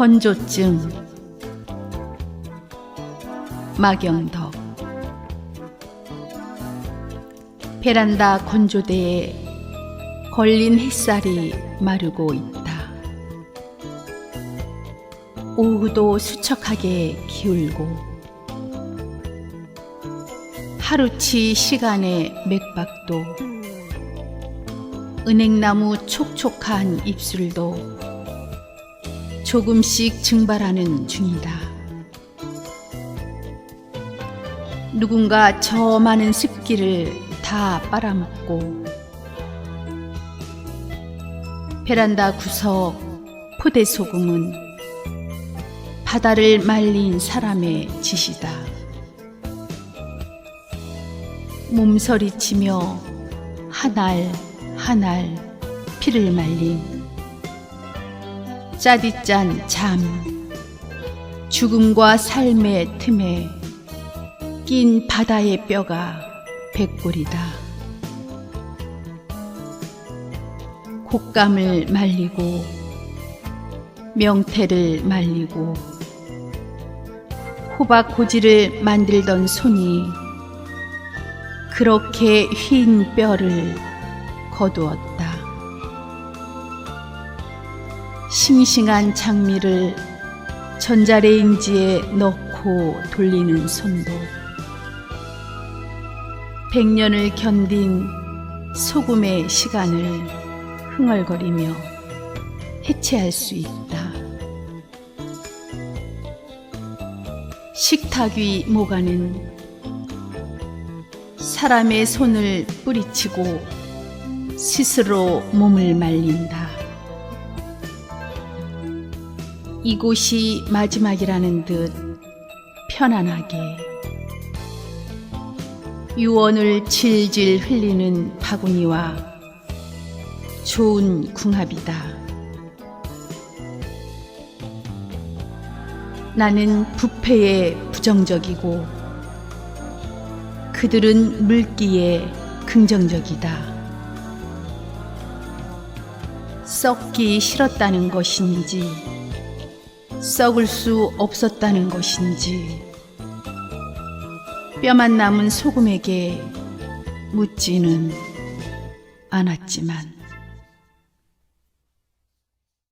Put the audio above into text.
건조증 막영덕 베란다 건조대에 걸린 햇살이 마르고 있다. 오후도 수척하게 기울고 하루치 시간의 맥박도 은행나무 촉촉한 입술도 조금씩 증발하는 중이다. 누군가 저 많은 습기를 다 빨아먹고 베란다 구석 포대 소금은 바다를 말린 사람의 짓이다. 몸서리치며 한 알 한 알 피를 말린 짜디짠 잠 죽음과 삶의 틈에 낀 바다의 뼈가 백골이다. 곶감을 말리고 명태를 말리고 호박 고지를 만들던 손이 그렇게 휜 뼈를 거두었다. 싱싱한 장미를 전자레인지에 넣고 돌리는 손도 백년을 견딘 소금의 시간을 흥얼거리며 해체할 수 있다. 식탁 위 모가는 사람의 손을 뿌리치고 스스로 몸을 말린다. 이곳이 마지막이라는 듯 편안하게 유언을 질질 흘리는 바구니와 좋은 궁합이다. 나는 부패에 부정적이고 그들은 물기에 긍정적이다. 썩기 싫었다는 것인지 썩을 수 없었다는 것인지. 뼈만 남은 소금에게 묻지는 않았지만